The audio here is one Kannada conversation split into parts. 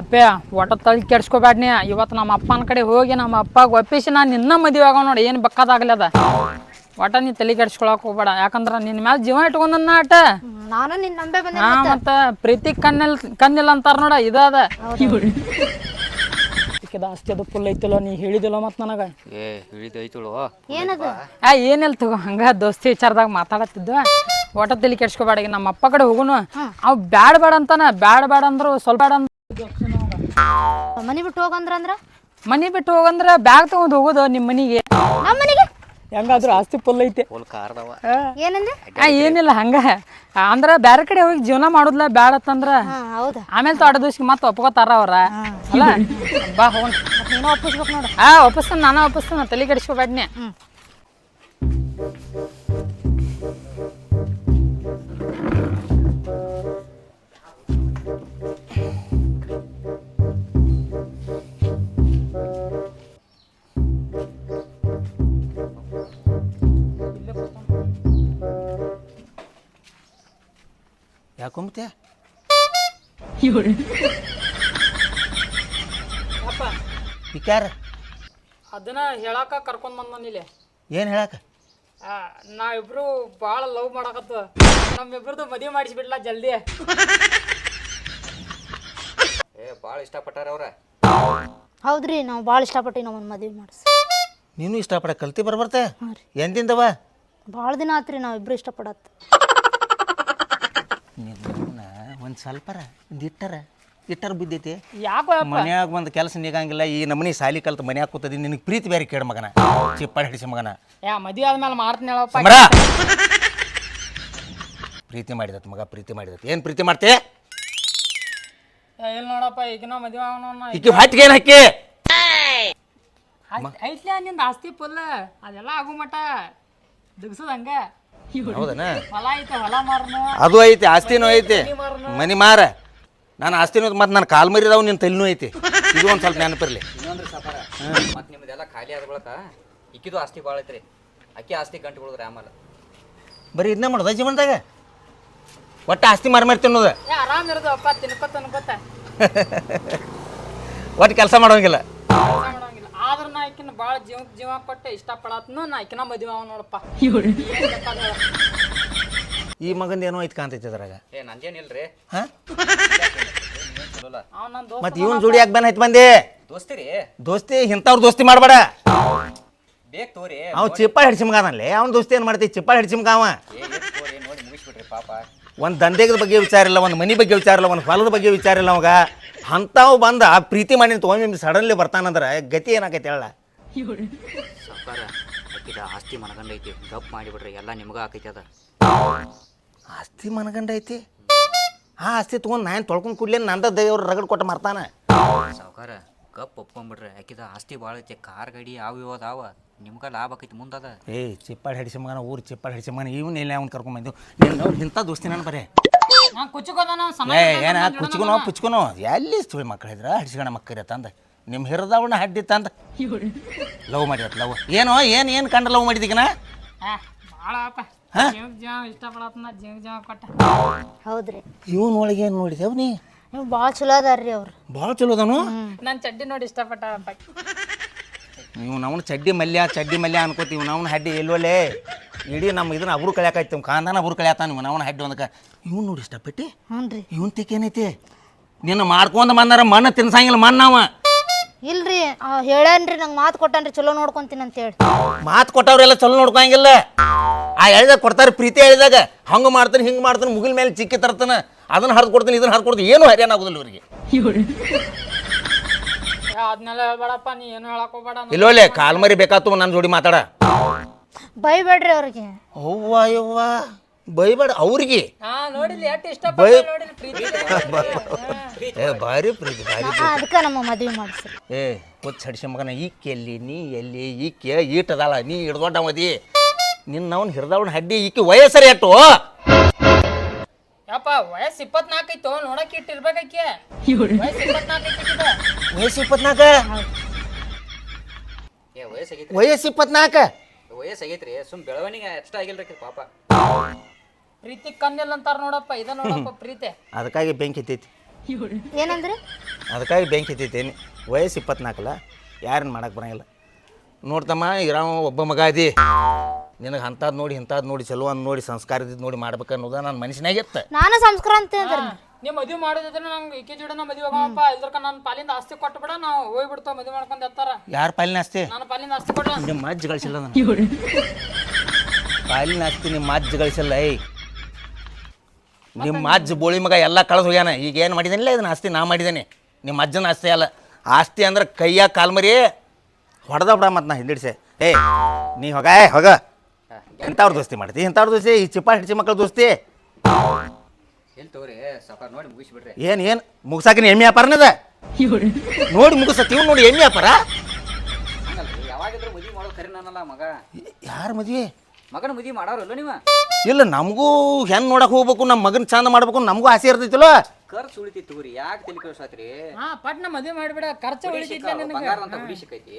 ಅಪ್ಪೆ ಒಟ್ಟ ತಲೆ ಕೆಡ್ಸ್ಕೊಬ್ಯಾಡ್ನಿ ಇವತ್ತು ನಮ್ಮ ಅಪ್ಪನ ಕಡೆ ಹೋಗಿ ನಮ್ಮ ಅಪ್ಪಗೆ ಒಪ್ಪಿಸಿ ನಾನು ನಿನ್ನ ಮದುವೆ ಆಗೋ ನೋಡಿ ಏನು ಬಕ್ಕದಾಗ್ಲದ ಒಟ್ಟ ನೀ ತಲೆ ಕೆಡ್ಸ್ಕೊಳಕ್ ಹೋಗ್ಬೇಡ. ಯಾಕಂದ್ರೆ ನಿನ್ನ ಮ್ಯಾಲ ಜೀವ ಇಟ್ಕೊಂಡನ್ನ ಆಟ. ನಾನು ನಿನ್ನ ನಂಬೆ ಬಂದೆ ಹಾ ಮತ್ತ ಪ್ರೀತಿ ಕಣ್ಣಿಲ್ ಕಣ್ಣಿಲ್ಲ ಅಂತಾರ ನೋಡ ಇದ ಅದ. ಈಕಿದ ಆಸ್ತಿ ಅದು ಫುಲ್ ಐತಿಲ್ಲ ನೀ ಹೇಳಿದಿಲ್ಲ ಮತ್ ನನಗ? ಏ ಹಿಡಿದು ಐತಳು. ಏನದು? ಆ ಏನಿಲ್ಲ ತಗೋ ಹಂಗ ದೋಸ್ತಿ ವಿಚಾರದಾಗ ಮಾತಾಡತ್ತಿದ್ದ. ಒಟ್ಟ ತಲೆ ಕೆಡ್ಸ್ಕೊಬೇಡ ಈಗ ನಮ್ಮ ಅಪ್ಪ ಕಡೆ ಹೋಗುನು. ಅವ್ ಬ್ಯಾಡ ಬೇಡ ಅಂತಾನ ಬ್ಯಾಡ ಬೇಡ ಅಂದ್ರು ಸ್ವಲ್ಪ ಬೇಡ ಅಂದ್ರು. ಮನಿ ಬಿಟ್ಟು ಹೋಗಂದ್ರ ಅಂದ್ರ? ಮನಿ ಬಿಟ್ಟು ಹೋಗಂದ್ರ ಬ್ಯಾಗ್ ತಗೊಂಡ್ ಹೋಗೋದು ನಿಮ್ ಮನಿಗೆ. ನಮ್ಮ ಮನಿಗೆ? ಹೆಂಗಾದ್ರು ಆಸ್ತಿ ಫುಲ್ ಐತೆ. ಏನಂದೆ? ಆ, ಏನಿಲ್ಲ ಹಂಗ. ಅಂದ್ರ ಬ್ಯಾರೆ ಕಡೆ ಹೋಗಿ ಜೀವನ ಮಾಡುದ್ಲ ಬ್ಯಾಡತ್ತಂದ್ರ ಹಾ ಹೌದಾ? ಆಮೇಲೆ ತೋಟ ದಿವ್ಸಕ್ಕೆ ಮತ್ತೆ ಒಪ್ಕೋತಾರ ಅವ್ರ. ಅಲ್ಲ? ಬಾ ಹೋಗೋಣ. ಮತ್ ನೀನು ಒಪ್ಪಿಸ್ಬೇಕು ನೋಡು. ಆ ಒಪ್ಪಿಸ್ತಾನ ನಾನು ಒಪ್ಪಿಸ್ತಾನ ತಲೆ ಕೆಡಿಸ್ಕೋಬೇಡ್ನಿ. ಯಾಕೊಂಬತ್ತೆ ಅಪ್ಪ ವಿಚಾರ ಅದನ್ನ ಹೇಳಾಕ ಕರ್ಕೊಂಡ್ ಬಂದ ಇಲ್ಲಿ? ಏನು ನಾ ನಾವಿಬ್ರು ಭಾಳ ಲವ್ ಮಾಡಕತ್ತ. ನಮ್ಮಿಬ್ರದ್ದು ಮದುವೆ ಮಾಡಿಸ್ಬಿಡ್ಲಾ ಜಲ್ದಿ. ಏ ಭಾಳ ಇಷ್ಟಪಟ್ಟಾರ ಅವ್ರ. ಹೌದ್ರಿ ನಾವು ಭಾಳ ಇಷ್ಟಪಟ್ಟು ನಮ್ಮನ್ನ ಮದ್ವೆ ಮಾಡಿಸ್. ನೀನು ಇಷ್ಟಪಡ ಕಲ್ತಿ ಬರ್ಬರ್ತೆ? ಎಂದಿಂದವ? ಭಾಳ ದಿನ ಆತ್ರಿ ನಾವಿಬ್ರು ಇಬ್ರು ಇಷ್ಟಪಡತ್ ಒಂದು ಸ್ವಲ್ಪರ ಒಂದು ಇಟ್ಟರ. ಇಟ್ಟರ ಬಿದ್ದೈತಿ. ಯಾಕೋ ಮನ್ಯಾಗ ಒಂದು ಕೆಲಸ ನಿಗಂಗಿಲ್ಲ ಈ ನಮ್ಮನೆ ಸಾಲಿ ಕಲ್ತು ಮನ್ಯಾಗ ಕೂತದಿ ನಿನಗೆ ಪ್ರೀತಿ ಬೇರೆ ಕೇಳ ಮಗನ. ಚಿಪ್ಪಾ ಹಿಡಿಸಿ ಮಗನ. ಯಾ ಮದುವೆ ಆದ್ಮೇಲೆ ಮಾಡ್ತೀನಿ ಹೇಳಪ್ಪ. ಸಮರ! ಪ್ರೀತಿ ಮಾಡಿದತ್ ಮಗ ಪ್ರೀತಿ ಮಾಡಿದತ್. ಏನು ಪ್ರೀತಿ ಮಾಡ್ತೆ? ಇಲ್ಲ ನೋಡಪ್ಪ ಈಗಿನ ಮದುವೆ ಆಗೋಣ ಈಕಿ ಹಾಟಿಗೆ ಏನು ಹಾಕಿ ಐತ್ಲ ನಿಂದ ಆಸ್ತಿ ಪುಲ್ಲ ಅದೆಲ್ಲ ಆಗು ಮಟ ದುಗ್ಸದ ಹಂಗ. ಹೌದನ? ಅದು ಐತಿ ಆಸ್ತಿನೂ ಐತಿ ಮನಿ ಮಾರ. ನಾನು ಆಸ್ತಿನೂ ಮತ್ತೆ ನನ್ನ ಕಾಲ್ ಮರಿದಾವ್ ನಿನ್ನ ತಲೆನೂ ಐತಿ. ಇದು ಒಂದು ಸ್ವಲ್ಪ ನೆನಪಿರ್ಲಿ. ಮತ್ತೆ ನಿಮ್ದೆಲ್ಲ ಖಾಲಿ ಆದ ಬಳಕ ಇಕ್ಕಿದು ಆಸ್ತಿ ಭಾಳ ಐತ್ರಿ. ಅಕ್ಕಿ ಆಸ್ತಿ ಗಂಟು ಬಿಡುದ್ರಿ ಆಮೇಲೆ. ಬರೀ ಇದನ್ನ ಮಾಡುದ ಜೀವನದಾಗ? ಒಟ್ಟ ಆಸ್ತಿ ಮಾರಿ ಮಾರಿ ತಿನ್ನೋದು? ಏ ಆರಾಮ್ ಇರೋದು ಅಪ್ಪ ತಿನ್ಕೋತ ಒಟ್ಟು ಕೆಲ್ಸ ಮಾಡಂಗಿಲ್ಲ. ಆದ್ರ ನಾ ಆಕಿನ ಭಾಳ ಜೀವ ಜೀವ ಕೊಟ್ಟೆ ಇಷ್ಟಪಡತ್ನು ನಾ ಆಕಿನ ಮದುವೆ ಅವ ನೋಡಪ್ಪ. ಈ ಮಗಂದ ಏನೋ ಐತ್ ಕಾಣ್ತೈತಿ ಅದ್ರಾಗ. ಏ ನಂದೇನಿಲ್ರಿ ಇಲ್ರಿ? ಮತ್ ಅವ್ ದೋಸ್ತ ಇವನ್ ಜೋಡಿ ಯಾಕೆ ಬಂದ್ ಮಂದಿ? ಬಂದಿ ದೋಸ್ತಿರಿ? ದೋಸ್ತಿ ಇಂಥವ್ರ ದೋಸ್ತಿ ಮಾಡಬೇಡ. ಬೇಕ್ ತೋರಿ. ಅವ್ ಚಿಪ್ಪಾ ಹಿಡ್ಸಿ ಮಗ ಅದನ್ಲೇ. ಅವ್ನ ದೋಸ್ತಿ ಏನು ಮಾಡ್ತಿ ಚಿಪ್ಪಾ ಹಿಡ್ಸಿಮ್ಗ ಅವ. ಏ ಎಷ್ಟ್ ತೋರಿ ನೋಡಿ ಮುಗಿಸ್ಬಿಟ್ರಿ ಪಾಪ. ಒಂದು ದಂಧೆದ ಬಗ್ಗೆ ವಿಚಾರ ಇಲ್ಲ ಒಂದ್ ಮನಿ ಬಗ್ಗೆ ವಿಚಾರ ಇಲ್ಲ ಒಂದ್ ಹೊಲದ ಬಗ್ಗೆ ವಿಚಾರ ಇಲ್ಲ ಅವಾಗ. ಅಂಥವು ಬಂದ ಆ ಪ್ರೀತಿ ಮಾಡಿ ತೊಗೊಂಡು ಸಡನ್ಲಿ ಬರ್ತಾನಂದ್ರೆ ಗತಿ ಏನಾಕೈತಿ ಹೇಳ? ಸೌಕಾರ ಅಕ್ಕಿದ ಆಸ್ತಿ ಮನಗಂಡ ಐತಿ ಗಪ್ ಮಾಡಿಬಿಡ್ರಿ ಎಲ್ಲ ನಿಮ್ಗ ಆಕೈತಿ ಅದ. ಆಸ್ತಿ ಮನಗಂಡ ಐತಿ? ಆ ಆಸ್ತಿ ತೊಗೊಂಡು ನಾನು ತೊಳ್ಕೊಂಡು ಕೂಡ್ಲೇ ನಂದ ದೇವ್ರ ರಗಡ್ ಕೊಟ್ಟು ಮಾರ್ತಾನ. ಸಾವುಕಾರ ಗಪ್ ಒಪ್ಕೊಂಡ್ಬಿಡ್ರಿ ಆಕಿದ ಆಸ್ತಿ ಭಾಳ ಐತಿ ಕಾರ್ ಗಾಡಿ ಅವು ಇವು ಅದಾವ ನಿಮ್ಗ ಲಾಭ ಆಕೈತಿ ಮುಂದದ ಏ ಚಿಪ್ಪಾಡಿ ಹಿಡಿಸಿ ಮಗನ ಊರು ಚಿಪ್ಪಾಡಿ ಹಿಡಿಸಿ ಮಗನ ಇವನ್ನ ಇಲ್ಲ ಅವ್ನು ಕರ್ಕೊಂಬಂದು ನಿನ್ನ ಇಂಥ ದೋಸ್ತಿ ನಾನು ಬರೇ? ಏ ಏನ ಕುಚ್ಕೊನೋ ಪುಚ್ಕೊನೋ ಎಲ್ಲಿ ಸುಳಿ ಮಕ್ಕಳು ಇದ್ರ? ಹಡ್ಸ್ಗಣ ಮಕ್ಕಳ ತಂದ ನಿಮ್ಮ ಹಿರಿದವನ್ನ ಹಡ್ಡಿ ತಂದ ಲವ್ ಮಾಡಿರತ್ ಲವ್ ಏನೋ ಏನು ಏನು ಕಂಡ ಲವ್ ಮಾಡಿದೀಗನ ಹೌದ್ರಿ. ಇವನ್ ಒಳಗೆ ಏನು ನೋಡಿದೆವ್ ನೀ ನೀವು ಭಾಳ ಚಲೋ ಅದಾರ್ರಿ ಅವ್ರು. ಭಾಳ ಚಲೋ ಅದಾನು? ನನ್ ಚಡ್ಡಿ ನೋಡಿ ಇಷ್ಟಪಟ್ಟ ನೀವು ನಾವು ಚಡ್ಡಿ ಮಲ್ಯ ಚಡ್ಡಿ ಮಲ್ಯ ಅನ್ಕೋತೀವಿ ನಾವು ಹಡ್ಡಿ ಎಲ್ಲೋಲೆ. ಇಡೀ ನಮ್ಮ ಇದನ್ನ ಅಬ್ರು ಕಳ್ಯಾಕಾಯ್ತು ಕಾಂದಾನ ಅಬ್ರು ಕಳ್ಯಾತಾನ ನೀವು ಅವನ ಹೆಡ್ ಒಂದಕ್ಕೆ ಇವ್ನು ನೋಡಿ ಇಷ್ಟಪಟ್ಟಿ ಹ್ಞೂ ರೀ. ಇವನ್ ತಿಕ್ಕೇನೈತಿ ಏನೈತಿ? ನಿನ್ನ ಮಾಡ್ಕೊಂಡ್ ಬಂದಾರ ಮಣ್ಣ ತಿನ್ಸಂಗಿಲ್ಲ ಮಣ್ಣವ ಇಲ್ರಿ ಹೇಳನ್ರಿ ನಂಗೆ ಮಾತು ಕೊಟ್ಟನ್ರಿ ಚಲೋ ನೋಡ್ಕೊಂತೀನಿ ಅಂತ ಹೇಳಿ ಮಾತು ಕೊಟ್ಟವ್ರೆಲ್ಲ ಚಲೋ ನೋಡ್ಕೊಂಗಿಲ್ಲ. ಆ ಹೇಳಿದಾಗ ಕೊಡ್ತಾರೆ ಪ್ರೀತಿ ಹೇಳಿದಾಗ ಹಂಗೆ ಮಾಡ್ತಾನೆ ಹಿಂಗೆ ಮಾಡ್ತಾನೆ ಮುಗಿಲ್ ಮೇಲೆ ಚಿಕ್ಕಿ ತರ್ತಾನೆ ಅದನ್ನ ಹರಿದು ಕೊಡ್ತೀನಿ ಇದನ್ನ ಹರಿದು ಕೊಡ್ತೀನಿ ಏನು ಹರಿಯಾಣ ಆಗೋದಿಲ್ಲ ಇವರಿಗೆ. ಅದನ್ನೆಲ್ಲ ಹೇಳ್ಬೇಡಪ್ಪ ನೀ ಏನು ಹೇಳಕ್ ಹೋಗ್ಬೇಡ ಇಲ್ಲೋಲೆ ಕಾಲ್ ಮರಿ ಬೇಕಾತು ನನ್ನ ಜೋಡಿ ಮಾತಾಡ. ಬೈಬೇಡ್ರಿ ಅವ್ರಿಗೆ. ಅವ್ವ ಯವ್ವ ಬೈಬೇಡ ಅವ್ರಿಗೆ. ಹಾ ನೋಡಿ ಎಷ್ಟು ಇಷ್ಟ ಬೈ. ಪ್ರೀತಿ. ಏ ಭಾರಿ ಪ್ರೀತಿ ಭಾರಿ ಅದಕ್ಕೆ ನಮ್ಮ ಮದ್ವೆ ಮಾಡಿಸ್ರಿ ಏ ಕೊಚ್ಚ ಹಡಿಸಿ ಮಗನ ಈಕೆ ಎಲ್ಲಿ ನೀ ಎಲ್ಲಿ ಈಕೆ ಈಟದಲ್ಲ ನೀ ಹಿಡ್ದೊಡ್ಡ ಮದಿ. ನಿನ್ನ ಅವ್ನು ಹಿಡ್ದವನ ಹಡ್ಡಿ ಈಕೆ ವಯಸ್ಸರಿ ಎಟ್ಟು ಯಪ್ಪ ವಯಸ್ಸು ಇಪ್ಪತ್ನಾಲ್ಕು ಐತೋ ನೋಡಕ್ಕೆ ಇಟ್ಟಿರ್ಬೇಕಾಕಿ ವಯಸ್ಸು ಇಪ್ಪತ್ನಾಲ್ಕು ಐತಿ ವಯಸ್ಸು ಇಪ್ಪತ್ನಾಲ್ಕ? ವಯಸ್ಸು ಇಪ್ಪತ್ನಾಲ್ಕ? ವಯಸ್ಸಾಗೈತ್ರಿ ಸುಮ್ ಬೆಳವಣಿಗೆ ಅಷ್ಟ ಆಗಿಲ್ರಿ ಪಾಪ. ಪ್ರೀತಿ ಕಣ್ಣಿಲ್ಲ ಅಂತಾರ ನೋಡಪ್ಪ ಇದ ನೋಡಪ್ಪ ಪ್ರೀತಿ. ಅದಕ್ಕಾಗಿ ಬೆಂಕಿ ಎತ್ತೈತಿ ಏನಂದ್ರಿ? ಅದಕ್ಕಾಗಿ ಬೆಂಕಿ ಹತ್ತೈತೇನಿ ವಯಸ್ಸು ಇಪ್ಪತ್ನಾಲ್ಕಲ್ಲ ಯಾರನ್ನ ಮಾಡಕ್ಕೆ ಬರಂಗಿಲ್ಲ. ನೋಡ್ತಮ್ಮ ಇರಾವ ಒಬ್ಬ ಮಗ ಅದಿ. ನಿನಗೆ ಅಂಥದ್ದು ನೋಡಿ ಇಂಥದ್ದು ನೋಡಿ ಚಲೋ ಅಂದ್ ನೋಡಿ ಸಂಸ್ಕಾರ ಇದ್ದಿದ್ದು ನೋಡಿ ಮಾಡ್ಬೇಕು ಅನ್ನೋದ ನನ್ನ ಮನುಷ್ಯನಾಗಿತ್ತು ನಾನು ಸಂಸ್ಕಾರ ಅಂತ ನೀವು ಮದುವೆ ಮಾಡೋದಿದ್ರೆ ನಂಗೆ ಈಕೆ ಜೋಡನ ಮದುವೆ ಆಗಪ್ಪ ಇಲ್ದ್ರಕ ನನ್ನ ಪಾಲಿಂದ ಆಸ್ತಿ ಕೊಟ್ಟು ಬಿಡ ನಾವು ಹೋಗ್ಬಿಡ್ತಾವ ಮದುವೆ ಮಾಡ್ಕೊಂಡ್ ಎತ್ತಾರ. ಯಾರ ಪಾಲಿನ ಆಸ್ತಿ? ನನ್ನ ಪಾಲಿಂದ ಆಸ್ತಿ ಕೊಡ್ಲ. ನಿಮ್ಮ ಅಜ್ಜಿ ಗಳಿಸಿಲ್ಲ ನಾನು ಪಾಲಿನ ಆಸ್ತಿ ನಿಮ್ಮ ಅಜ್ಜ ಗಳಿಸಿಲ್ಲ ಏಯ್. ನಿಮ್ಮ ಅಜ್ಜ ಬೋಳಿ ಮಗ ಎಲ್ಲ ಕಳೆದು ಹೋಗ್ಯಾನ. ಈಗ ಏನು ಮಾಡಿದಾನಿಲ್ಲ ಇದನ್ನ ಆಸ್ತಿ? ನಾ ಮಾಡಿದ್ದೇನೆ ನಿಮ್ಮ ಅಜ್ಜನ ಆಸ್ತಿ ಅಲ್ಲ. ಆಸ್ತಿ ಅಂದ್ರೆ ಕೈಯ ಕಾಲ್ಮರಿ ಹೊಡೆದ ಬಿಡ ಮತ್ತು ನಾ ಹಿಂದಿಡ್ಸೆ. ಏ ನೀ ಹೋಗ ಏ ಹೋಗ. ಎಂಥವ್ರ ದೋಸ್ತಿ ಮಾಡ್ತಿ? ಇಂಥವ್ರ ದೋಸ್ತಿ? ಈ ಚಿಪ್ಪ ಹಿಡ್ಸಿ ಮಕ್ಕಳ ದೋಸ್ತಿ? ಎಲ್ಲಿ ತಗೋರಿ ಸಾಕಾರ ನೋಡಿ ಮುಗಿಸ್ಬಿಡ್ರಿ. ಏನು ಏನು? ಮುಗ್ಸಾಕಿನ ಎಮ್ಮೆ ವ್ಯಾಪಾರನದ ನೋಡಿ ಮುಗಿಸತ್ತಿ ಇವ್ನು ನೋಡಿ ಎಮ್ಮೆ ವ್ಯಾಪಾರ? ಹಂಗಲ್ರಿ ಯಾವಾಗಿದ್ರು ಮದುವೆ ಮಾಡೋದು ಕರಿ ನಾನಲ್ಲ ಮಗ. ಯಾರು ಮದ್ವೆ? ಮಗನ ಮದುವೆ ಮಾಡೋರಲ್ಲ ನೀವ? ಇಲ್ಲ ನಮಗೂ ಹೆಣ್ಣು ನೋಡಕ್ಕೆ ಹೋಗ್ಬೇಕು ನಮ್ಮ ಮಗನ ಚಂದ ಮಾಡ್ಬೇಕು ನಮಗೂ ಆಸೆ ಇರ್ತೈತಿಲ್ಲ? ಖರ್ಚು ಉಳಿತಿ ತಗೋರಿ ಯಾಕೆ ತಲೆ ಕೆಡಿಸಾತ್ರಿ ಹಾ ಪಟ್ನ ಮದುವೆ ಮಾಡಿಬಿಡ ಖರ್ಚು ಉಳಿತೈತಿ ನನಗೆ? ಬಂಗಾರ ಅಂತ ಹುಡಿ ಸಿಕ್ಕೈತಿ.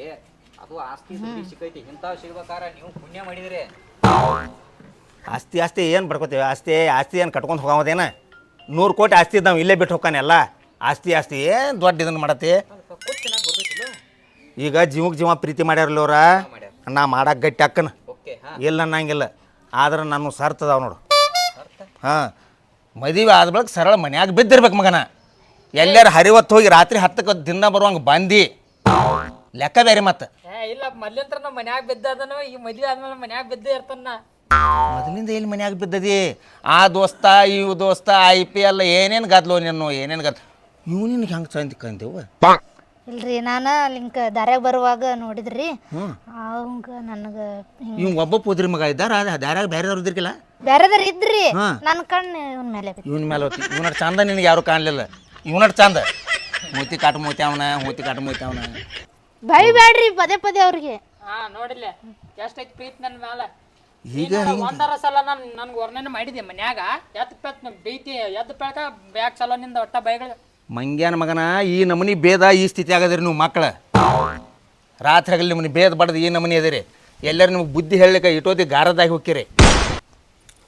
ಅದು ಆಸ್ತಿ ಹುಡಿ ಸಿಕ್ಕೈತಿ. ಇಂಥವ್ ಸಿಗ್ಬೇಕಾರ ನೀವು ಪುಣ್ಯ ಮಾಡಿದ್ರಿ. ಆಸ್ತಿ ಆಸ್ತಿ ಏನು ಬಡ್ಕೋತೀವಿ? ಆಸ್ತಿ ಆಸ್ತಿ ಏನು ಕಟ್ಕೊಂಡು ಹೋಗೋದೇನ ನೂರು ಕೋಟಿ ಆಸ್ತಿ ನಾವು ಇಲ್ಲೇ ಬಿಟ್ಟು ಹೋಗ್ತಾನೆ ಎಲ್ಲ. ಆಸ್ತಿ ಆಸ್ತಿ ಏನು ದೊಡ್ಡ ಇದನ್ನು ಮಾಡತ್ತಿ? ಈಗ ಜೀವಕ್ಕೆ ಜೀವ ಪ್ರೀತಿ ಮಾಡ್ಯಾರಲ್ಲ ಅವ್ರ? ನಾ ಮಾಡಕ್ಕೆ ಗಟ್ಟಿ ಅಕ್ಕನ. ಇಲ್ಲ ಅನ್ನಂಗಿಲ್ಲ ಆದ್ರೆ ನಾನು ಸರ್ತದಾವ ನೋಡು. ಹಾಂ. ಮದುವೆ ಆದ ಬಳಿಕ ಸರಳ ಮನ್ಯಾಗ ಬಿದ್ದಿರ್ಬೇಕು ಮಗನ. ಎಲ್ಲಾರು ಹರಿವತ್ತು ಹೋಗಿ ರಾತ್ರಿ ಹತ್ತಕ್ಕೆ ದಿನ ಬರುವಂಗೆ ಬಂದು. ಲೆಕ್ಕ ಬೇರೆ ಮತ್ತೆ. ಇಲ್ಲ ಮೊದ್ಲಿಂತ್ರ ನಮ್ಮ ಮನ್ಯಾಗ ಬಿದ್ದದನು ಈ ಮದುವೆ ಆದ್ಮೇಲೆ ಮನ್ಯಾಗ ಬಿದ್ದೇ ಇರ್ತಾನ ಮೊದಲಿಂದ ಎಲ್ಲಿ ಮನ್ಯಾಗ ಬಿದ್ದದಿ? ಆ ದೋಸ್ತ ಇವ್ ದೋಸ್ತ ಐ ಪಿ ಎಲ್ ಏನೇನು ಗದ್ಲು ನೀನು ಏನೇನು ಗದ್ ಇವ್ ನಿನ್ಗೆ ಹೆಂಗೆ ಚಂದ ಕಂತೇವು ಇಲ್ರಿ ನಾನು ಲಿಂಕ್ ದಾರ್ಯಾಗ ಬರುವಾಗ ನೋಡಿದ್ರಿ. ಅವಂಗ ನನಗ ಇವ್ ಒಬ್ಬ ಪುದ್ರಿ ಮಗ ಇದ್ದಾರ ಅದು ದಾರ್ಯಾಗ ಬೇರೆದವ್ರು ಇದ್ದಿರ್ಕಿಲ್ಲ? ಬೇರೆದವ್ರು ಇದ್ರಿ. ನನ್ನ ಕಣ್ಣು ಇವನ್ ಮೇಲೆ ಇವನ್ ಮೇಲೆ ಹೋತಿ. ಇವನ ಚಂದ ನಿನಗೆ ಯಾರು ಕಾಣಲಿಲ್ಲ. ಇವನ ಚಂದ. ಮೂತಿ ಕಾಟ ಮೂತಿ ಅವನ ಮೂತಿ ಕಾಟ ಮೂತಿ ಅವನ. ಬೈ ಬ್ಯಾಡ್ರಿ ಪದೇ ಪದೇ ಅವ್ರಿಗೆ. ಹಾ ನೋಡಿಲ್ಲ. ಎಷ್ಟೈತಿ ಪ್ರೀತಿ ನನ್ನ ಮ್ಯಾಲ? ಈಗ ಒಂದರ ಸಲ ನಾನು ನನ್ಗೆ ವರ್ಣನೆ ಮಾಡಿದೆ ಮನ್ಯಾಗ. ಎದ್ ಪೆತ್ ಬೈತಿ ಎದ್ ಪೆಳ್ಕ ಬ್ಯಾಗ್ ಚಲೋ ನಿಂದ ಒಟ್ಟ ಬೈಗಳು. ಮಂಗ್ಯಾನ ಮಗನ ಈ ನಮನಿ ಭೇದ ಈ ಸ್ಥಿತಿ ಆಗದ್ರಿ ನೀವು ಮಕ್ಕಳ ರಾತ್ರಿ ಆಗಲಿ ನಿಮ್ಮನ್ನ ಭೇದ ಬಡ್ದು ಈ ನಮನಿ ಅದಿರಿ. ಎಲ್ಲರೂ ನಿಮ್ಗೆ ಬುದ್ಧಿ ಹೇಳಲಿಕ್ಕೆ ಇಟೋದಿ ಗಾರದಾಗಿ ಹೋಗ್ಕಿರಿ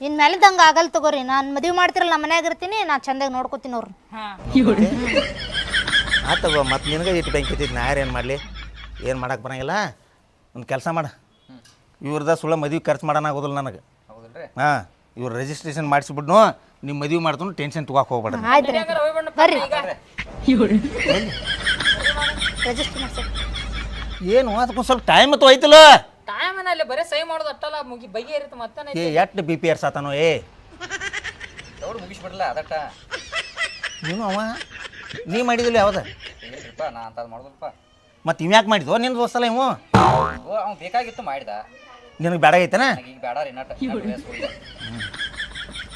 ಇನ್ ಮೇಲೆ ದಂಗ ಆಗಲ್ ತಗೋರಿ. ನಾನು ಮದುವೆ ಮಾಡ್ತಿರಲ್ಲ ನಮ್ಮ ಮನ್ಯಾಗ ಇರ್ತೀನಿ ನಾ ಚಂದಾಗಿ ನೋಡ್ಕೋತೀನಿ ಅವ್ರು ಹಾ. ಆತವ ಮತ್ತು ನಿನಗೆ ಇಟ್ಟು ಬೆಂಕಿ ಹತ್ತಿದ್ದು ನಾ ಏನು ಮಾಡಲಿ? ಏನು ಮಾಡಕ್ಕೆ ಬರಂಗಿಲ್ಲ? ಒಂದು ಕೆಲಸ ಮಾಡ. ಇವ್ರದ ಸುಳ್ಳ ಮದುವೆ ಖರ್ಚು ಮಾಡೋಣ ಆಗೋದಿಲ್ಲ ನನಗೆ. ಹೌದಲ್ರಿ? ಹಾಂ ಇವ್ರು ರಿಜಿಸ್ಟ್ರೇಷನ್ ಮಾಡಿಸ್ಬಿಡ್ನು ನಿಮ್ಮ ಮದುವೆ ಮಾಡ್ತು ಟೆನ್ಷನ್ ತೊಗೊಕ್ಕೆ ಹೋಗ್ಬೇಡ ಆಯ್ತು ಬರ್ರಿ. ರಿಜಿಸ್ಟರ್ ಮಾಡ್ಸಿ. ಏನು ಅದಕ್ಕೊಂದು ಸ್ವಲ್ಪ ಟೈಮ್ ಅಥವಾ ಐತಲ್ಲ ಟೈಮ್ ಅಲ್ಲಿ ಬರೀ ಸಹಿ ಮಾಡೋದು ಅಟ್ಟಲ್ಲ ಮುಗಿ ಬಗೆ ಇರುತ್ತೆ ಮತ್ತೆ ಏ ಎಷ್ಟು ಬಿ ಪಿ ಏರ್ಸಾತಾನೋ ಏ. ದೌಡ್ ಮುಗಿಸ್ಬಿಡ್ಲ ಅದಟ್ಟ? ನೀನು ಅವ? ನೀ ಮಾಡಿದಿಲ್ಲ ಯಾವ್ದು? ಇಲ್ರಿಪ್ಪ ನಾ ಅಂತ ಮಾಡೋದಲ್ಪ ಮತ್ತು ಇವ್ಯಾಕೆ ಮಾಡಿದ್ವು ನಿನ್ ದೋಸ್ತಲ್ಲ ಇವು ಓ ಅವ್ನು ಬೇಕಾಗಿತ್ತು ಮಾಡಿದ. ನಿನಗೆ ಬೇಡ ಐತನ ಈಗ ಬೇಡ ರೀ ನಟ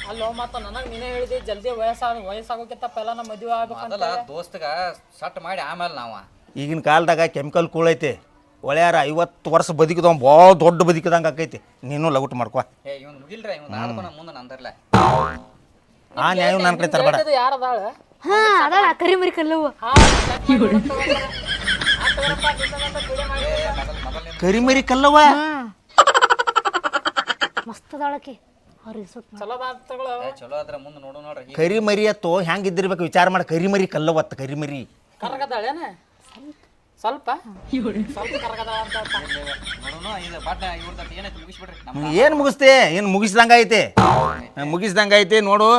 ಅಲ್ಲೋ ಮತ್ತ ನನಗೆ ನೀನೇ ಹೇಳಿದೆ ಜಲ್ದಿ ವಯಸ್ಸಾಗ ವಯಸ್ಸಾಗೋಕ್ಕಿಂತ ಪೆಲ್ಲ ನಮ್ಮ ಮದುವೆ ಆಗ್ಬೇಕಂತ ಮೊದಲ ದೋಸ್ತಗ ಸಟ್ ಮಾಡಿ ಆಮೇಲೆ ನಾವ ಈಗಿನ ಕಾಲದಾಗ ಕೆಮಿಕಲ್ ಕೂಳೈತಿ ಒಳ್ಯಾರ ಐವತ್ತು ವರ್ಷ ಬದುಕಿದವ ಭಾಳ ದೊಡ್ಡ ಬದುಕಿದಂಗ ಆಕೈತಿ ನೀನು ಲಗುಟ್ ಮಾಡ್ಕೋ ಏ ಇವ್ನು ಮುಗಿಲ್ರ ಇವ್ನು ಆಡ್ಕೊನ ಮುಂದೆ ನಂದರ್ಲ ಆ ನ್ಯಾಯ ನನ್ನ ಕಡೆ ತರಬೇಡ ಯಾರು ಅದಾಳ ಹಾ ಕರಿ ಮರಿ ಕಲ್ಲವ್ವ ಹಾ check ಮಾಡಿ ನೋಡ್ ತಗೊಂಬರ. ಆ ತಗೋರಪ್ಪ, ನಿನ್ನದಂತ ಪೀಡೆ ಮಾಡಿ ಮೊದಲ್ ಮೊದಲ್ ಕರಿಮರಿ ಕಲ್ಲವ ಮಸ್ತ್ ಅದಾಳಕಿ ಅವ್ರಿಗೆ ಸುತ್ತ ಚಲೋ ಅದ ತಗೊಳ. ಏ, ಚಲೋ ಅದ್ರ ಮುಂದೆ ನೋಡು ನೋಡ್ರಿ. ಈಗ ಕರಿಮರಿ ಅತ್ತು ಹೆಂಗೆ ಇದ್ದಿರ್ಬೇಕು ವಿಚಾರ ಮಾಡಿ. ಕರಿಮರಿ ಕಲ್ಲವತ್ತ ಕರಿಮರಿ ಕರಗದಾಳೇನ? ಸ್ವಲ್ಪ. ಸ್ವಲ್ಪ? ಕರಗದಾಳ ಅಂತ ಅರ್ಥ. ನೋಡೋಣ ಇದು ಬಟ್ ಇವ್ರದ್ದು ಏನೈತಿ ಮುಗಿಸ್ಬಿಡ್ರಿ. ನಮ್ಮ ಏನು ಮುಗಿಸ್ತೆ ಏನು ಮುಗಿಸ್ದಂಗ ಐತೆ ಮುಗಿಸ್ದಂಗ ಐತೆ ನೋಡು.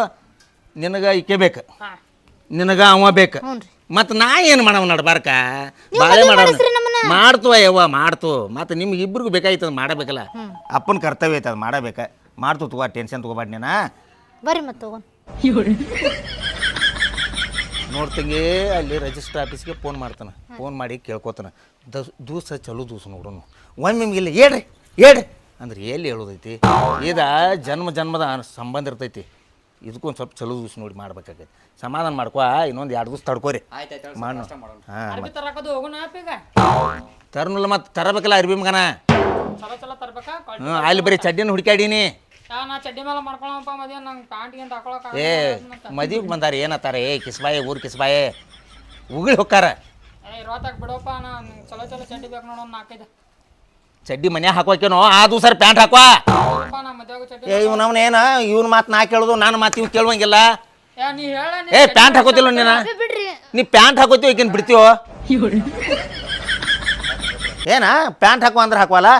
ನಿನಗ ಇಕ್ಕೆ ಬೇಕು. ಹಾ. ನಿನಗ ಅವ ಬೇಕು. ಮತ್ ಮತ್ತು ನಾ ಏನು ಮಾಡವ ನಡ್ಬಾರ್ಕ ಬಾಳೆ ಮಾಡೋಣ ಮಾಡ್ತು ಯವ್ವ ಮಾಡ್ತು. ಮತ್ತೆ ನಿಮ್ಗೆ ಇಬ್ರಿಗೂ ಅದು ಮಾಡಬೇಕಲ್ಲ. ಅಪ್ಪನ ಕರ್ತವ್ಯ ಐತೆ ಅದು ಮಾಡಬೇಕ. ಮಾಡ್ತು ತಗೋ ಟೆನ್ಷನ್ ತಗೋಬಾರ್ದು ನೀನ. ಬರ್ರಿ ಮತ್ತೆ ತಗೊಂಡ್ ನೋಡ್ತಂಗೆ ಅಲ್ಲಿ ರಿಜಿಸ್ಟರ್ ಆಫೀಸ್ಗೆ ಫೋನ್ ಮಾಡ್ತಾನೆ. ಫೋನ್ ಮಾಡಿ ಕೇಳ್ಕೊತಾನೆ. ದಸ್ ದೂಸ ಚಲೋ ದೂಸ ನೋಡೋನು. ಒಮ್ಮೆ ನಿಮ್ಗೆ ಇಲ್ಲ ಹೇಳ್ರಿ ಹೇಳ್ರಿ ಅಂದ್ರೆ ಎಲ್ಲಿ ಹೇಳೋದೈತಿ? ಇದ ಜನ್ಮ ಜನ್ಮದ ಸಂಬಂಧ ಇರ್ತೈತಿ. ಇದಕ್ಕೊಂದು ಸ್ವಲ್ಪ ಚಲೋ ದಿವ್ಸ ನೋಡಿ ಮಾಡ್ಬೇಕಾಗೈತೆ. ಸಮಾಧಾನ ಮಾಡ್ಕೊ ಇನ್ನೊಂದು ಎರಡು ದಿವಸ ತಡ್ಕೋರಿ. ಆಯ್ತು ಆಯ್ತು ಮಾಡು. ಹಾಂ ಅರ್ಬಿ ತರಕದು ಹೋಗೋಣ ಆಪ್ ಈಗ? ತರನಿಲ್ಲ ಮತ್ತು ತರಬೇಕಲ್ಲ ಅರ್ಬಿ ಮಗನ? ಚಲೋ ಚಲೋ ತರ್ಬೇಕಾ? ಕ್ವಾಲಿಟಿ ಹ್ಞೂ ಅಲ್ಲಿ ಬರೀ ಚಡ್ಡಿನ ಹುಡುಕಾಡೀನಿ ಯಾ ನಾ ಚಡ್ಡಿ ಮೇಲೆ ಮಾಡ್ಕೊಳಪ್ಪ ಮದ್ವೆ ನಂಗೆ ಪ್ಯಾಂಟ್ ಗೀಂಟ್ ಹಾಕೊಳಕ್ ಏ ಮದುವೆಗೆ ಬಂದಾರ ಏನತ್ತಾರ ಏ ಕಿಸ್ಬಾಯೆ ಊರು ಕಿಸ್ಬಾಯೆ. ಉಗುಳಿ ಹೊಕ್ಕಾರ. ಏ ಇರೋತಾಗ ಬಿಡೋಪ್ಪ ನಾನು ಚಲೋ ಚಲೋ ಚಡ್ಡಿ ಬೇಕು ನೋಡೋಣ ನಾಲ್ಕೈದು. ಚಡ್ಡಿ ಮನ್ಯಾಗ ಹಾಕೋಕೇನೋ ಆ ದೂಸರ ಪ್ಯಾಂಟ್ ಹಾಕುವ. ಅಪ್ಪ ನಾ ಮದ್ವೆಗೂ ಚಡ್ಡಿ ಏ ಇವ್ನು ಅವನ ಏನ? ಇವ್ನ ಮಾತು ನಾ ಕೇಳೋದು ನಾನು ಮಾತು ಇವ್ ಕೇಳುವಂಗಿಲ್ಲ. ಯಾ ನೀ ಹೇಳ ಏ ಪ್ಯಾಂಟ್ ಹಾಕೋತಿಲ್ಲ ನೀನ? ಅದೇ ಬಿಡ್ರಿ. ನೀ ಪ್ಯಾಂಟ್ ಹಾಕೋತೀವಿ ಈಗಿನ ಬಿಡ್ತೀವೋ ಏನ ಪ್ಯಾಂಟ್ ಹಾಕುವ ಅಂದ್ರೆ ಹಾಕುವಲ್ಲ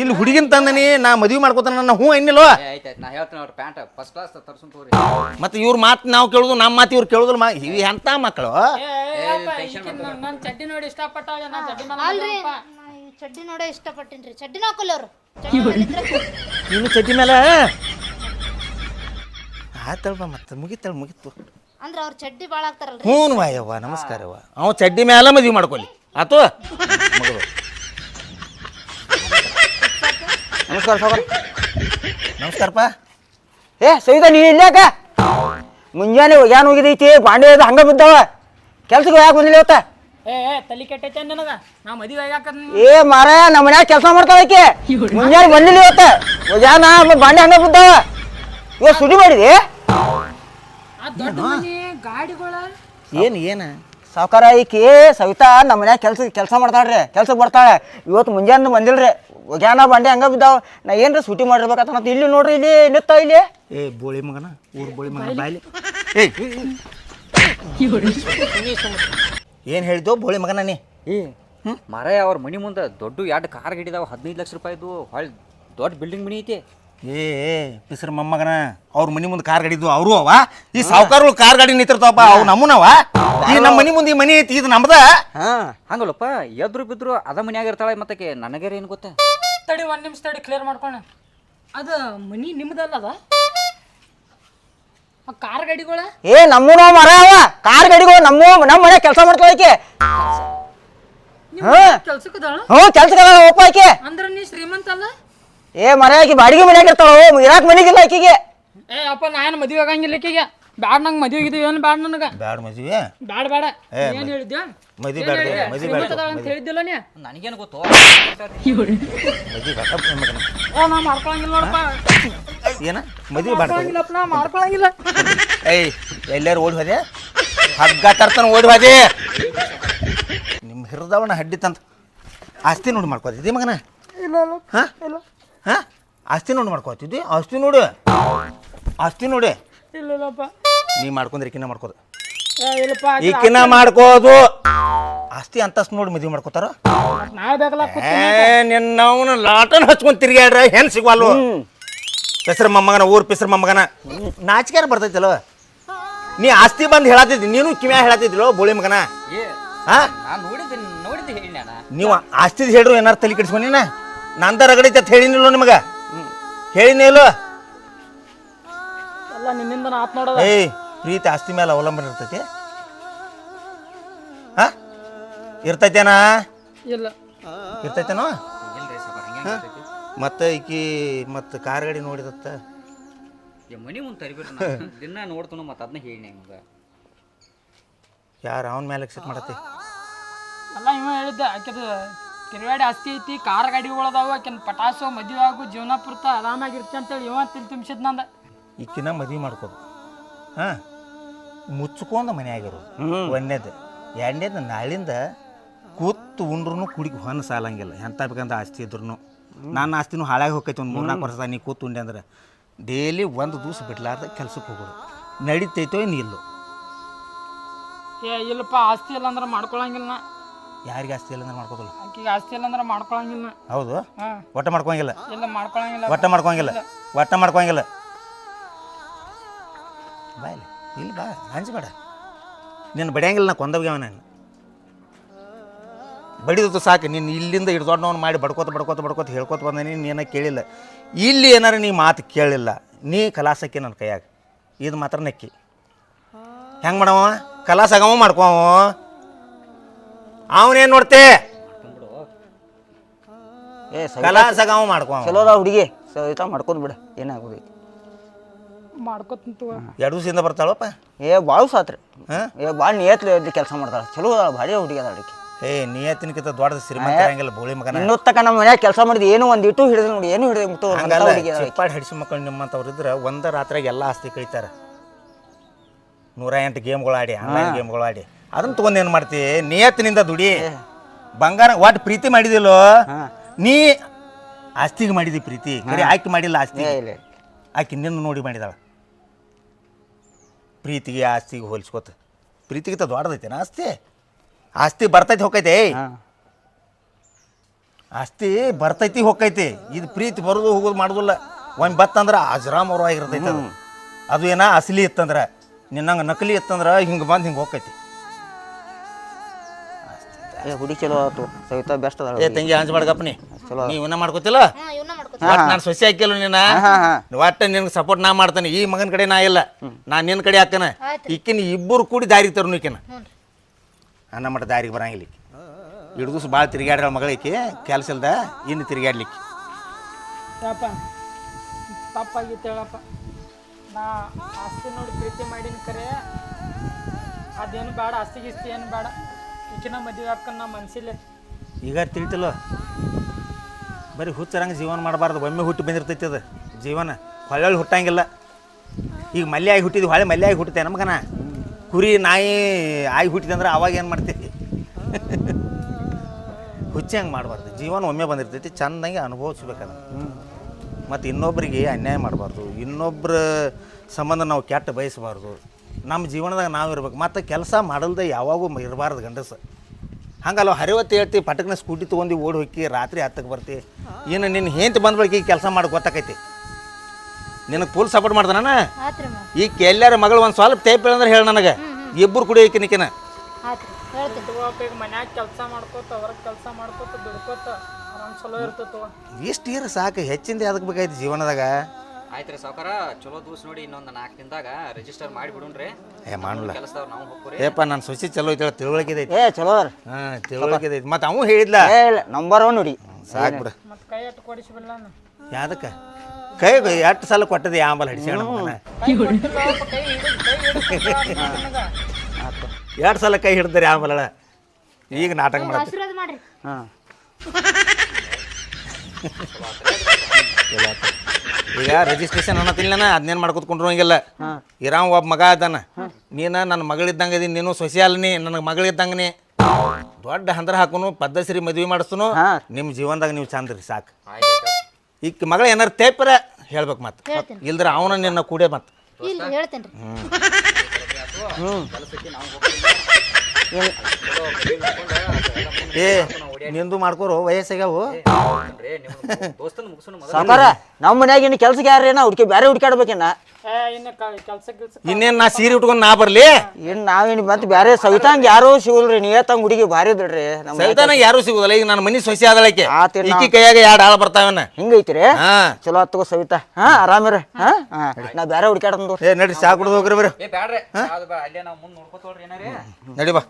ಇಲ್ಲಿ ಹುಡುಗಿನ ತಂದನಿ ನಾ ಮದುವೆ ಮಾಡ್ಕೋತಾನ ನನ್ನ ಹ್ಞೂ ಎನ್ನಿಲ್ವ ಏ ಆಯ್ತು ಆಯ್ತು ನಾ ಹೇಳ್ತೀನಿ ಅವ್ರ ಪ್ಯಾಂಟ್ ಫಸ್ಟ್ ಕ್ಲಾಸ್ ತರ್ಸುನ್ ತಗೋರಿ. ಮತ್ತೆ ಇವ್ರ ಮಾತು ನಾವು ಕೇಳುದು ನಮ್ಮ ಮಾತು ಇವ್ರು ಕೇಳುದಿಲ್ಲ ಮಾ ಇವು ಎಂಥ ಮಕ್ಕಳು ಚಡ್ಡಿ ನೋಡಿ ನಾ ಚಡ್ಡಿ ಮೇಲೆ ಅಲ್ರಿ. ಚಡ್ಡಿ ನೋಡೇ ಇಷ್ಟಪಟ್ಟಿನ್ರಿ. ಚಡ್ಡಿನ ಹಾಕೊಲ್ಲ ಅವ್ರು. ಚಡ್ಡಿ ಮೇಲಿದ್ರೆ. ನೀನು ಚಡ್ಡಿ ಮೇಲೆ ಆತಳ್ಬ ಮತ್ತೆ ಮುಗಿತಳ ಮುಗಿತು. ಅಂದ್ರೆ ಅವ್ರು ಚಡ್ಡಿ ಭಾಳ ಆಗ್ತಾರಲ್ರಿ. ಹ್ಞೂ ವಾಯವ್ವ ನಮಸ್ಕಾರವ್ವ ಅವ ಚಡ್ಡಿ ಮೇಲೆ ಮದುವೆ ಮಾಡ್ಕೊಲಿ. ಆತು? ಮಗಳು ನಮಸ್ಕಾರ ಸಾವ್ಕಾರ ನಮಸ್ಕಾರಪ್ಪ. ಏ ಸೈದ ನೀ ಇಲ್ಲಾಕ ಮುಂಜಾನೆ ಒಗ್ಯಾನ ಹೋಗಿದೈತಿ? ಬಾಂಡೆ ಹಂಗ ಬಿದ್ದಾವ. ಕೆಲ್ಸಕ್ಕೆ ಯಾಕೆ ಬಂದಿಲ್ಲ ಇವತ್ತ? ಏ ಏ ತಲೆ ಕೆಟ್ಟೈತೆ ನನಗ? ನಾ ಮದುವೆ ಆಗ್ಯಾಕ ಏ ಮಾರ ನಮ್ಮ ಮನ್ಯಾಗ ಕೆಲಸ ಮಾಡ್ತಾಳ ಆಕೆ. ಮುಂಜಾನೆ ಬಂದಿಲ್ಲ ಇವತ್ತ. ಮುಂಜಾನ ಬಾಂಡೆ ಹಂಗ ಬಿದ್ದಾವ ಇವತ್ತು ಸುಡಿ ಮಾಡಿದಿ. ಆ ದೊಡ್ಡ ಮನಿ ಗಾಡಿಗಳ. ಏನು ಏನು? ಸಾವ್ಕಾರ ಈಕಿ ಸವಿತಾ ನಮ್ಮ ಮನ್ಯಾಗ ಕೆಲ್ಸ ಕೆಲಸ ಮಾಡ್ತಾಳ್ರಿ ಕೆಲ್ಸಕ್ಕೆ ಬರ್ತಾಳೆ. ಇವತ್ತು ಮುಂಜಾನೆ ಬಂದಿಲ್ರಿ. ಒಗ್ಯಾನ ಬಂಡೆ ಹಂಗ ಬಿದ್ದಾವ ನಾ ಏನ್ರಿ ಸೂಟಿ ಮಾಡಿರ್ಬೇಕಂತ ಮತ್ತೆ ಇಲ್ಲಿ ನೋಡ್ರಿ ಇಲ್ಲಿ ನಿತ್ತ ಇಲ್ಲಿ. ಏ ಬೋಳಿ ಮಗನ ಊರ್ ಬೋಳಿ ಮಗನ ಬಾಯ್ಲಿ. ಏಯ್ ಏನು ಹೇಳಿದ್ದು ಬೋಳಿ ಮಗನ ನೀ? ಮರ ಅವ್ರ ಮನಿ ಮುಂದೆ ದೊಡ್ಡ ಎರಡು ಕಾರ್ ಗಿಡಿದಾವ ಹದಿನೈದು ಲಕ್ಷ ರೂಪಾಯಿದು ಹೊಳ್ ದೊಡ್ಡ ಬಿಲ್ಡಿಂಗ್ ಮನಿ ಐತಿ. ಏ ಪಿಸ್ರ ಮೊಮ್ಮಗನ ಅವ್ರ ಮನಿ ಮುಂದೆ ಕಾರ್ ಗಾಡಿದ್ವು ಅವರು ಅವ? ಈ ಸಾವುಕಾರಗಳು ಕಾರ್ ಗಾಡಿ ನಿಂತಿರ್ತಾವಪ್ಪ ಅವು ನಮ್ಮನವ? ಈ ನಮ್ಮ ಮನಿ ಮುಂದೆ ಈ ಮನಿ ಐತಿ ಇದು ನಮ್ದ? ಹಾ ಹಂಗಲ್ಲಪ್ಪ ಎದ್ರು ಬಿದ್ರು ಅದ ಮನ್ಯಾಗ ಇರ್ತಾಳೆ ಮತ್ತಕ್ಕೆ ನನಗೇರ ಏನು ಗೊತ್ತ? ತಡಿ ಒಂದ್ ನಿಮಿಷ ತಡಿ ಕ್ಲಿಯರ್ ಮಾಡ್ಕೊಳ ಅದ ಮನಿ ನಿಮ್ದಲ್ಲ ಅದ? ಕಾರ್ ಗಾಡಿಗಳ? ಏ ನಮ್ಮೂನು ಮರ ಅವ. ಕಾರ್ ಗಾಡಿಗಳು ನಮ್ಮ ನಮ್ಮ ಮನೆ ಕೆಲಸ ಮಾಡ್ಕೊಳಕೆ ಆಕೆ. ಹಾ. ಕೆಲ್ಸಕ್ಕದಾಳ ಹ್ಞೂ ಕೆಲ್ಸಕ್ಕೆ ಒಪ್ಪ ಆಕೆ. ಅಂದ್ರ ನೀ ಶ್ರೀಮಂತ ಅಲ್ಲ? ಏ ಮರ ಆಕಿ ಬಾಡಿಗೆ ಮನ್ಯಾಗ ಇರ್ತಾಳ ಇರಾಕ್ ಮನೆಗಿಲ್ಲ ಆಕಿಗೆ. ಏ ಅಪ್ಪ ನಾನು ಮದುವೆ ಆಗಂಗಿಲ್ಲ ಆಕಿಗೆ. ಬ್ಯಾಡ ನಂಗೆ ಮದುವೆ ಆಗಿದ್ದೀವಿ ಏನು ಬ್ಯಾಡ ನನಗೆ? ಬ್ಯಾಡ ಮದ್ವೆ? ಬ್ಯಾಡ ಬೇಡ ಏನು ಹೇಳಿದ್ಯಾ? ಏನ್ ಬ್ಯಾಡ ಮದಿ ಬ್ಯಾಡ ಅಂತ ಹೇಳಿದ್ದಿಲ್ಲ ನೀ? ನನಗೇನು ಗೊತ್ತು? ಮದಿ ಬ್ಯಾಡ ನಾ ಮಾಡ್ಕೊಳಂಗಿಲ್ಲ ನೋಡಪ್ಪ. ಏನ? ಮದ್ವೆ ನಾ ಮಾಡ್ಕೊಳಂಗಿಲ್ಲ. ಏಯ್ ಎಲ್ಲಾರು ಓಡಿ ಹೋದೆ? ಹಗ್ಗ ತರ್ತಾನ ಓಡಿ ಹೋದೆ? ನಿಮ್ಮ ಹಿರಿದವನ ಹಡ್ಡಿ ತಂತ ಆಸ್ತಿ ನೋಡಿ ಮಾಡ್ಕೋತಿದ್ದಿ ಮಗನ? ಹಾ? ಹಾ? ಆಸ್ತಿ ನೋಡಿ ಮಾಡ್ಕೋತಿದ್ದಿ? ಆಸ್ತಿ ನೋಡು. ಆಸ್ತಿ ನೋಡಿ. ಇಲ್ಲ ಇಲ್ಲಪ್ಪ. ನೀ ಮಾಡ್ಕೊಂಡ್ರೆ ಕಿನ್ನ ಮಾಡ್ಕೋದು ಇಲ್ಲಪ್ಪ ಈಕಿನ ಮಾಡ್ಕೋದು ಆಸ್ತಿ ಅಂತಸ್ ನೋಡಿ ಮದುವೆ ಮಾಡ್ಕೋತಾರ? ನಾಳೆ ಬೇಕಲ್ಲ ಏ ನಿನ್ನವನ ಲಾಟನ್ ಹಚ್ಕೊಂಡ್ ತಿರ್ಗ್ಯಾಡ್ರ ಹೆಣ್ ಸಿಗ್ವಲ್ಲು? ಪೆಸರ ಮೊಮ್ಮಗನ ಊರ್ ಪೆಸರ ಮೊಮ್ಮಗನ. ನಾಚಿಕ್ಯಾರ ಬರ್ತೈತಲ್ಲ? ನೀ ಆಸ್ತಿ ಬಂದ್ ಹೇಳತ್ತಿದ್ದಿ ನೀನು ಕಿವ್ಯಾ ಹೇಳತ್ತಿದ್ದಿಲ್ಲೋ ಬೋಳಿ ಮಗನ? ಹಾ ಹೇಳಿ ನಾನು ನೀವು ಆಸ್ತಿದ್ ಹೇಳ್ರು ಏನಾರ ತಲೆ ಕೆಡಿಸ್ಕೊಂಡಿನ ನಂದ ರಗಡೈತೆ ಅಂತ ಹೇಳಿನಿಲ್ಲೋ ನಿಮಗ? ಹೇಳಿನೇ ಇಲ್ಲೋ? ಎಲ್ಲ ನಿನ್ನಿಂದ ನಾ ಆತ್ ನೋಡದ? ಏಯ್ ಪ್ರೀತಿ ಆಸ್ತಿ ಮೇಲೆ ಅವಲಂಬನೆ ಇರ್ತೈತಿ. ಇರ್ತೈತೇನಾ? ಇಲ್ಲ. ಇರ್ತೈತೇನೋ? ಮತ್ತೆ ಈಕಿ ಮತ್ತೆ ಕಾರ್ ಗಾಡಿ ನೋಡಿದತ್ತ? ಏ ಮನಿ ಮುಂದೆ ನಾನು ದಿನ ನೋಡ್ತಾನು ಮತ್ತೆ ಅದನ್ನ ಹೇಳಿ ನಿಮ್ಗೆ. ಯಾರು ಅವನ ಮೇಲೆ ಎಕ್ಸೆಪ್ಟ್ ಮಾಡತ್ತೆ? ಅಲ್ಲ ಇವ ಹೇಳಿದ್ದ ಆಕೆದು ತಿರುವಾಡಿ ಆಸ್ತಿ ಐತಿ ಕಾರ್ ಗಾಡಿಗಳದಾವು ಆಕೆನ ಪಟಾಸು ಮದುವೆ ಆಗು ಜೀವನ ಪೂರ್ತ ಆರಾಮಾಗಿರ್ತಿ ಅಂತೇಳಿ ಇವ ತಿಳಿ ತುಂಬಿಸಿದ್ ನಂದ. ಈಕಿನ ಮದುವೆ ಮಾಡ್ಕೋದು ಹಾಂ? ಮುಚ್ಕೊಂಡು ಮನ್ಯಾಗಿರು ಒಂದೇದು ಎರಡನೇದು ನಾಳಿಂದ ಕೂತು ಉಂಡ್ರು ಕುಡಿಗೆ ಹೊನ್ನ ಸಾಲಂಗಿಲ್ಲ. ಎಂತ ಬೇಕಂತ ಆಸ್ತಿ ಇದ್ರು ನನ್ನ ಆಸ್ತಿನೂ ಹಾಳಾಗಿ ಹೋಗ್ತೈತಿ ಒಂದು ಮೂರ್ನಾಲ್ಕು ವರ್ಷ ನೀ ಕೂತು ಉಂಡೆ ಅಂದ್ರೆ ಡೈಲಿ ಒಂದು ದಿವ್ಸ ಬಿಡ್ಲಾರ್ದ ಕೆಲ್ಸಕ್ಕೆ ಹೋಗೋದು. ನಡೀತೈತೋ ಏನು ಇಲ್ಲೋ ಏ ಇಲ್ಲಪ್ಪ ಆಸ್ತಿ ಇಲ್ಲ ಅಂದ್ರೆ ಮಾಡ್ಕೊಳಂಗಿಲ್ಲ ನಾ. ಯಾರಿಗೆ ಆಸ್ತಿ ಇಲ್ಲ ಅಂದ್ರೆ ಮಾಡ್ಕೋದಿಲ್ಲ ಆಕಿಗೆ ಆಸ್ತಿ ಇಲ್ಲ ಅಂದ್ರೆ ಮಾಡ್ಕೊಳಂಗಿಲ್ಲ ನಾ. ಹೌದು? ಹಾ. ಒಟ್ಟ ಮಾಡ್ಕೊಂಗಿಲ್ಲ ಇಲ್ಲ ಮಾಡ್ಕೊಳಂಗಿಲ್ಲ. ಒಟ್ಟ ಮಾಡ್ಕೊಂಗಿಲ್ಲ ಒಟ್ಟ ಮಾಡ್ಕೊಂಗಿಲ್ಲ ಬಾ ಇಲ್ಲಿ ಬಾ ಹಂಚಬೇಡ ನೀನು ಬಡಿಯಂಗಿಲ್ಲ ನಾ ಕೊಂದವ್ಯಾವ ನಾನು. ಬಡಿದು ಸಾಕು. ನೀನು ಇಲ್ಲಿಂದ ಹಿಡ್ದೊಡ್ಡವನು ಮಾಡಿ ಬಡ್ಕೋತ ಬಡ್ಕೋತ ಬಡ್ಕೋತ ಹೇಳ್ಕೊತ ನೀನು ನೀನ ಕೇಳಿಲ್ಲ. ಇಲ್ಲಿ ಏನಾರು ನೀ ಮಾತು ಕೇಳಿಲ್ಲ ನೀ ಕಲಾಸಕ್ಕೆ ನನ್ನ ಕೈಯಾಗ. ಇದು ಮಾತ್ರ ನಕ್ಕಿ. ಹೆಂಗೆ ಮಾಡವ? ಕಲಾಸ ಆಗವ ಮಾಡ್ಕೋ ಅವನೇನು ನೋಡ್ತೆ? ಏ ಸವಿತಾ. ಕಲಾಸ ಆಗವ ಮಾಡ್ಕೋ ಚಲೋ ಅದ ಹುಡುಗಿ. ಮಾಡ್ಕೊಂಡ್ ಬಿಡ. ಏನಾಗೋದು ಮಾಡ್ಕೊತಂತ ಎರಡು ದಿವಸದಿಂದ ಬರ್ತಾಳಪ್ಪ? ಏ ಭಾಳ ಸಾತ್ರಿ. ಹಾಂ? ಏ ಭಾಳ ನಿಯತ್ಲಿ ಕೆಲಸ ಮಾಡ್ತಾಳೆ. ಚಲೋ ಅದಾಳ ಭಾರಿ ಹುಡುಗಿ ಅದ ಹುಡುಗಿ ಏ ನಿಯತ್ತಿನಕ್ಕಿಂತ ದೊಡ್ಡದ ಶ್ರೀಮಂತ ಇರಂಗಿಲ್ಲ ಬೋಳಿ ಮಗನ. ಇನ್ನೂ ತಕ ನಮ್ಮ ಮನ್ಯಾಗ ಕೆಲಸ ಮಾಡಿದ ಏನು ಒಂದು ಇಟ್ಟು ಹಿಡಿದು ನೋಡಿ ಏನು ಹಿಡಿದು ಮುಟ್ಟು ಹಂಗಲ್ಲ. ಚಿಪ್ಪಾಡಿ ಹಡಿಸಿ ಮಕ್ಕಳು ನಿಮ್ಮಂಥವ್ರು ಇದ್ರೆ ಒಂದ ರಾತ್ರಿಗೆ ಎಲ್ಲ ಆಸ್ತಿ ಕಳಿತಾರೆ. ನೂರ ಎಂಟು ಗೇಮ್ಗಳು ಆಡಿ ಆನ್ಲೈನ್ ಗೇಮ್ಗಳು ಆಡಿ. ಅದನ್ನ ತೊಗೊಂಡು ಏನು ಮಾಡ್ತಿ? ನಿಯತ್ತಿನಿಂದ ದುಡಿ. ಬಂಗಾರ ಒಟ್ಟು ಪ್ರೀತಿ ಮಾಡಿದಿಲ್ಲೋ? ನೀ ಆಸ್ತಿಗೆ ಮಾಡಿದಿ ಪ್ರೀತಿ ಕರೆ ಆಕಿ ಮಾಡಿಲ್ಲ ಆಸ್ತಿ ಆಕೆ ನಿನ್ನ ನೋಡಿ ಮಾಡಿದಾಳ. ಪ್ರೀತಿಗೆ ಆಸ್ತಿಗೆ ಹೋಲಿಸ್ಕೋತ. ಪ್ರೀತಿಗಿಂತ ದೊಡ್ಡದೈತೇನ ಆಸ್ತಿ? ಆಸ್ತಿ ಬರ್ತೈತಿ ಹೋಗೈತೆ ಆಸ್ತಿ ಬರ್ತೈತಿ ಹೋಗೈತಿ ಇದು ಪ್ರೀತಿ ಬರೋದು ಹೋಗೋದು ಮಾಡೋದಿಲ್ಲ. ಒಂದು ಬತ್ತಂದ್ರೆ ಅಜರಾಮ್ ಆಗಿರ್ತೈತೆ ಅದು. ಅದು ಏನ ಅಸಲಿ ಇತ್ತಂದ್ರೆ ನಿನ್ನಂಗೆ ನಕಲಿ ಇತ್ತಂದ್ರೆ ಹಿಂಗೆ ಬಂದು ಹಿಂಗೆ ಹೋಗೈತಿ ಏ ಹುಡುಗಿ ಚಲೋ ಆಯ್ತು ಸವಿತಾ ಬೆಸ್ಟ್ ಅದ ಏ ತಂಗಿ ಅಂಜಬಾಡ್ಗಪ್ಪನಿ ಚಲೋ. ನೀವು ಇವನ್ನ ಮಾಡ್ಕೋತಿಲ್ಲ? ನಾನು ಸೊಸೆ ಹಾಕಿಲ್ಲ ನಿನ್ನ ಒಟ್ಟು ನಿನ್ಗೆ ಸಪೋರ್ಟ್ ನಾ ಮಾಡ್ತಾನೆ. ಈ ಮಗನ ಕಡೆ ನಾ ಇಲ್ಲ. ನಾ ನಿನ್ನ ಕಡೆ ಹಾಕನ. ಈಕಿನ ಇಬ್ಬರು ಕೂಡಿ ದಾರಿ ತರುನು ಈಕಿನ. ಅನ್ನ ಮಟ್ಟ ದಾರಿಗೆ ಬರಂಗಿಲ್ಲ ಎರಡು ದಿವಸ ಭಾಳ ತಿರುಗಾಡ್ರ ಮಗಳಿಕೆ ಕೆಲಸ ಇಲ್ದ ಇನ್ನು ತಿರುಗಾಡ್ಲಿಕ್ಕೆ ಯಾಪ ತಪ್ಪಾಗಿತ್ತು ಹೇಳಪ್ಪ. ನಾ ಆಸ್ತಿ ನೋಡಿ ಪ್ರೀತಿ ಮಾಡಿನ ಕರೆ ಅದೇನು ಬೇಡ ಆಸ್ತಿ ಗಿಸ್ತಿ ಏನು ಬೇಡ. ಈಕಿನ ಮದುವೆ ಹಾಕೊಂಡು ನಾ ಮನ್ಸಿಲ್ಲ. ಈಗ ತಿಳಿತಲ್ಲ? ಬರೀ ಹುಚ್ಚರಂಗೆ ಜೀವನ ಮಾಡಬಾರ್ದು ಒಮ್ಮೆ ಹುಟ್ಟಿ ಬಂದಿರ್ತೈತಿ ಅದು. ಜೀವನ ಹೊಳ್ಳಿ ಹುಟ್ಟಂಗಿಲ್ಲ. ಈಗ ಮಲ್ಯಾಗಿ ಆಗಿ ಹುಟ್ಟಿದ್ವಿ ಹೊಳೆ ಮಲ್ಲೆ ಆಗಿ ಹುಟ್ಟುತ್ತೆ ನಮಗನ. ಕುರಿ ನಾಯಿ ಆಗಿ ಹುಟ್ಟಿದಂದ್ರೆ ಅವಾಗ ಏನು ಮಾಡ್ತೀವಿ ಹುಚ್ಚಿ ಹಂಗೆ ಮಾಡಬಾರ್ದು. ಜೀವನ ಒಮ್ಮೆ ಬಂದಿರ್ತೈತಿ, ಚೆಂದಂಗೆ ಅನುಭವಿಸ್ಬೇಕದ. ಮತ್ತು ಇನ್ನೊಬ್ಬರಿಗೆ ಅನ್ಯಾಯ ಮಾಡಬಾರ್ದು. ಇನ್ನೊಬ್ಬರ ಸಂಬಂಧ ನಾವು ಕೆಟ್ಟ ಬಯಸಬಾರ್ದು. ನಮ್ಮ ಜೀವನದಾಗ ನಾವು ಇರ್ಬೇಕು. ಮತ್ತು ಕೆಲಸ ಮಾಡಲ್ದೆ ಯಾವಾಗೂ ಇರಬಾರ್ದು ಗಂಡಸ. ಹಂಗಲ್ಲ, ಹರಿವತ್ತು ಹೇಳ್ತಿ, ಪಟಕ್ನ ಸ್ಕೂಟಿ ತೊಗೊಂಡು ಓಡಿ ಹೋಗಿ ರಾತ್ರಿ ಹತ್ತಕ್ಕೆ ಬರ್ತಿ. ಏನು ನಿನ್ನ ಹೆಂತ ಬಂದ ಬಳಿಕ ಈಗ ಕೆಲಸ ಮಾಡಿ ಗೊತ್ತಾಕೈತಿ. ನಿನಗೆ ಫುಲ್ ಸಪೋರ್ಟ್ ಮಾಡ್ತಾನ ಈ ಎಲ್ಲಾರ ಮಗಳು ಒಂದು ಸ್ವಲ್ಪ ತೇಪ್ ಅಂದ್ರೆ ಹೇಳಿ ನನಗೆ. ಇಬ್ಬರು ಕುಡಿ ನಿಕಿನ ಆಯ್ತು ರೀ ಹೇಳ್ತೀನಿ. ತಗೋಪ್ಪ ಮನ್ಯಾಗ ಕೆಲಸ ಮಾಡ್ಕೋತ ಹೊರಗೆ ಕೆಲಸ ಮಾಡ್ಕೋತ ದುಡ್ಕೋತ ಆರಾಮ್ ಚಲೋ ಇರ್ತೈತವ ಇಷ್ಟು ಇರ ಸಾಕು ಹೆಚ್ಚಿಂದ ಅದಕ್ಕೆ ಬೇಕಾಯ್ತು ಜೀವನದಾಗ? ಆಯ್ತು ರೀ ಸಾವುಕಾರ ಚಲೋ ದಿವಸ ನೋಡಿ ಇನ್ನೊಂದು ನಾಲ್ಕು ದಿನದಾಗ ರಿಜಿಸ್ಟರ್ ಮಾಡಿ ಬಿಡುನ್ರಿ ಏ ಮಾಡಲ್ಲ ಕೆಲಸದವ್ರು ನಾವು ಹೋಗ್ರಿ ಏಪ್ಪ ನನ್ನ ಸೊಸಿ ಚಲೋ ಐತೆ ತಿಳುವಳಿಕೆ ಐತಿ. ಏ ಚಲೋ ಹಾಂ ತಿಳುವಳಿಕೆ ಐತೆ. ಮತ್ತು ಅವು ಹೇಳಿದ್ಲ? ಏ ಇಲ್ಲ ನಂಬರ್ ಒನ್ ನೋಡಿ. ಸಾಕು ಬಿಡ. ಮತ್ತು ಕೈ ಅಟ್ಟು ಕೊಡಿಸಿಬಿಡಲ್ಲ ನಾನು? ಯಾವ್ದಕ್ಕೆ? ಕೈ ಎಷ್ಟು ಸಲ ಕೊಟ್ಟದೆ ಆಂಬಲ್ ಹಡಿಸ್ಯಾಣ ಎರಡು ಸಲ ಕೈ ಹಿಡ್ದಾರೆ ಆಂಬಲ ಈಗ ನಾಟಕ ಹಾಂ. ಈಗ ರಿಜಿಸ್ಟ್ರೇಷನ್ ಅನ್ನತಿಲ್ಲ ಅದನ್ನೇನು ಮಾಡ್ಕೊತ್ಕೊಂಡ್ರು ಹಂಗಿಲ್ಲ. ಇರಾಮ್ ಒಬ್ಬ ಮಗ ಅದಾನ. ನೀನು ನನ್ನ ಮಗಳಿದ್ದಂಗೆ ಇದೀನಿ ನೀನು ಸೊಸಿಯಾಲ್ನಿ ಅಲ್ಲ ನೀ ನನಗೆ ಮಗಳಿದ್ದಂಗೆ ದೊಡ್ಡ ಹಂದ್ರ ಹಾಕುನು ಪದ್ಧತಿ ಮದ್ವೆ ಮಾಡಿಸ್ತನು ಹಾ. ನಿಮ್ಮ ಜೀವನದಾಗ ನೀವು ಚಂದ್ರಿ ಸಾಕು. ಆಯ್ತು. ಈಗ ಮಗಳ ಏನಾರು ತೇಪರ ಹೇಳ್ಬೇಕು ಮತ್ತೆ ಹೇಳ್ತೀನಿ. ಇಲ್ದ್ರ ಅವನ ನಿನ್ನ ಕೂಡೆ ಮತ್ತೆ ಇಲ್ಲ ಹ್ಮ್. ಏ ನಿಂದು ಮಾಡ್ಕೋರು ವಯಸ್ಸಾಗ್ಯಾವು. ಸಾಕಾರ ನಮ್ಮ ಮನ್ಯಾಗ ಇನ್ನು ಕೆಲ್ಸಕ್ಕೆ ಯಾರೇನ ಹುಡುಕಿ ಬೇರೆ ಹುಡುಕಾಡ್ಬೇಕೇನ ಇನ್ನೇನ್ ನಾ ಸೀರೆ ಉಟ್ಕೊಂಡ್ ನಾ ಬರ್ಲಿ? ಇನ್ನು ನಾವೇನು ಮತ್ತೆ ಬೇರೆ ಸವಿತಾಂಗ್ ಯಾರು ಸಿಗಲ್ರಿ ನೀವೇತಂಗ್ ಹುಡುಗಿ ಭಾರಿ ಇದ್ರಿ ನಮ್ಮ ಸವಿತಾನ ಯಾರು ಸಿಗುದಲ್ಲ ಈಗ ನನ್ನ ಮನಿ ಸೊಸಿ ಆದಳಕ್ಕೆ ಆತ್ ಈಕಿ ಕೈಯಾಗ ಎರಡು ಆಳ ಬರ್ತಾವನ ಹಿಂಗೈತ್ರಿ? ಹಾ. ಚಲೋ ಆತ್ ಸವಿತಾ. ಹಾ ಆರಾಮ್ರಿ ಹಾ ಹಾ ನಾ ಬೇರೆ ಹುಡುಕಾಡಂದು ಏ ನಡಿ ಸಾಕ್ ಹೋಗ್ರಿ ಬರ್ರಿ. ಏ ಬ್ಯಾಡ್ರಿ ಬಾ ಅಲ್ಲೇ ನಾವು ಮುಂದೆ ನೋಡ್ಕೊತೋಳ್ರಿ ಏನಾರೇ. ನಡಿ ಬಾ.